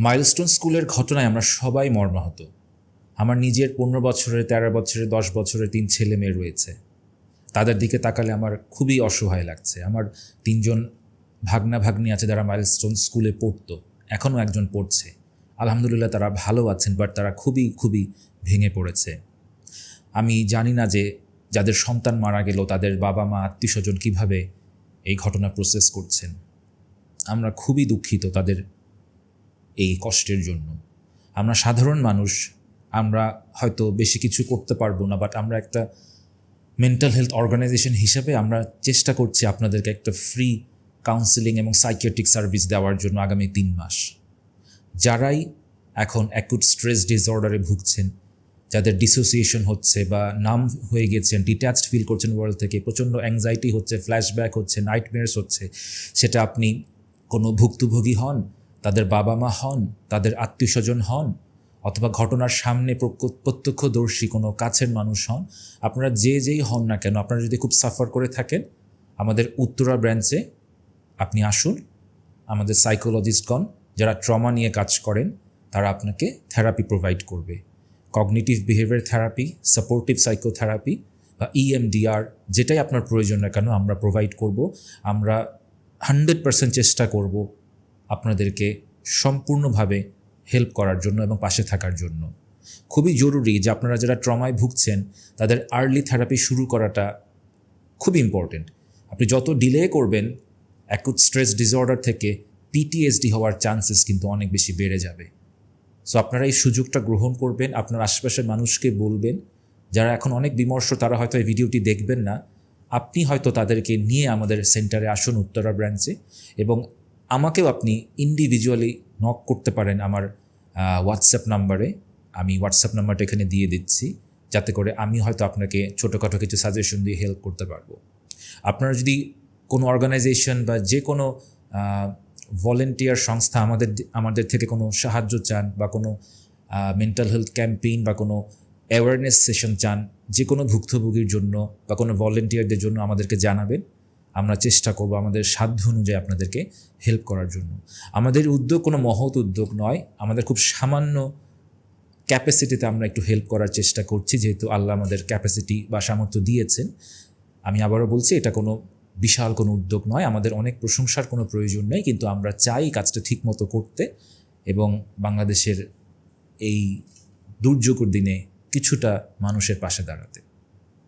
Milestone স্কুলের ঘটনায় আমরা সবাই মর্মাহত। আমার নিজের পনেরো বছরের, তেরো বছরের, দশ বছরের তিন ছেলে মেয়ে রয়েছে। তাদের দিকে তাকালে আমার খুবই অসহায় লাগছে। আমার তিনজন ভাগনা ভাগ্নি আছে যারা মাইলস্টোন স্কুলে পড়তো। এখনও একজন পড়ছে। আলহামদুলিল্লাহ তারা ভালো আছেন বাট তারা খুবই খুবই ভেঙে পড়েছে। আমি জানি না যে যাদের সন্তান মারা গেল, তাদের বাবা মা আত্মীয় স্বজন কীভাবে এই ঘটনা প্রসেস করছেন। আমরা খুবই দুঃখিত তাদের এই কষ্টের জন্য। আমরা সাধারণ মানুষ, আমরা হয়তো বেশি কিছু করতে পারব না বাট আমরা একটা মেন্টাল হেলথ অর্গানাইজেশন হিসেবে আমরা চেষ্টা করছি আপনাদেরকে একটা ফ্রি কাউন্সিলিং এবং সাইকিয়াট্রিক সার্ভিস দেওয়ার জন্য আগামী তিন মাস। যারাই এখন অ্যাকুট স্ট্রেস ডিসঅর্ডারে ভুগছেন, যাদের ডিসোসিয়েশন হচ্ছে বা নাম হয়ে গেছেন ডিট্যাচড ফিল করছেন ওয়ার্ল্ড থেকে, প্রচণ্ড অ্যাংজাইটি হচ্ছে ফ্ল্যাশব্যাক হচ্ছে নাইটমেয়ার্স হচ্ছে, সেটা আপনি কোনো ভুক্তভোগী হন তাদের বাবা মা হন, তাদের আত্মীয় স্বজন হন, অথবা ঘটনার সামনে প্রত্যক্ষদর্শী কোনো কাছের মানুষ হন, আপনারা যে যেই হন না কেন, আপনারা যদি খুব সাফার করে থাকেন, আমাদের উত্তরা ব্রাঞ্চে আপনি আসুন, আমাদের সাইকোলজিস্টগণ যারা ট্রমা নিয়ে কাজ করেন, তারা আপনাকে থেরাপি প্রোভাইড করবে। Cognitive behaviour therapy supportive psychotherapy বা E ইএমডিআর যেটাই আপনার প্রয়োজন না কেন, আমরা প্রোভাইড করব। আমরা হান্ড্রেড পার্সেন্ট চেষ্টা করব আপনাদেরকে সম্পূর্ণভাবে হেল্প করার জন্য এবং পাশে থাকার জন্য। খুবই জরুরি যে আপনারা যারা ট্রমায় ভুগছেন, তাদের আর্লি থেরাপি শুরু করাটা খুব ইম্পর্টেন্ট আপনি যত ডিলে করবেন অ্যাকুট স্ট্রেস ডিসঅর্ডার থেকে পিটিএসডি হওয়ার চান্সেস কিন্তু অনেক বেশি বেড়ে যাবে। সো আপনারা এই সুযোগটা গ্রহণ করবেন, আপনার আশেপাশের মানুষকে বলবেন, যারা এখন অনেক বিমর্ষ, তারা হয়তো এই ভিডিওটি দেখবেন না। আপনি হয়তো তাদেরকে নিয়ে আমাদের সেন্টারে আসুন, উত্তরা ব্রাঞ্চে এবং আমাকেও আপনি ইন্ডিভিজুয়ালি নক করতে পারেন আমার হোয়াটসঅ্যাপ নাম্বারে আমি হোয়াটসঅ্যাপ নাম্বারটা এখানে দিয়ে দিচ্ছি, যাতে করে আমি হয়তো আপনাকে ছোটোখাটো কিছু সাজেশন দিয়ে হেল্প করতে পারব। আপনারা যদি কোনো অর্গানাইজেশন বা যে কোনো ভলেন্টিয়ার সংস্থা আমাদের আমাদের থেকে কোনো সাহায্য চান বা কোনো মেন্টাল হেলথ ক্যাম্পেইন বা কোনো অ্যাওয়ারনেস সেশন চান, যে কোনো ভুক্তভোগীর জন্য বা কোনো ভলেন্টিয়ারদের জন্য আমাদেরকে জানাবেন। আমরা চেষ্টা করব আমাদের সাধ্য অনুযায়ী আপনাদেরকে হেল্প করার জন্য। আমাদের উদ্যোগ কোনো মহৎ উদ্যোগ নয়, আমাদের খুব সামান্য ক্যাপাসিটিতে আমরা একটু হেল্প করার চেষ্টা করছি, যেহেতু আল্লাহ আমাদের ক্যাপাসিটি বা সামর্থ্য দিয়েছেন। আমি আবারও বলছি, এটা কোনো বিশাল কোনো উদ্যোগ নয়, আমাদের অনেক প্রশংসার কোনো প্রয়োজন নেই, কিন্তু আমরা চাই কাজটা ঠিক মতো করতে এবং বাংলাদেশের এই দুর্যোগের দিনে কিছুটা মানুষের পাশে দাঁড়াতে।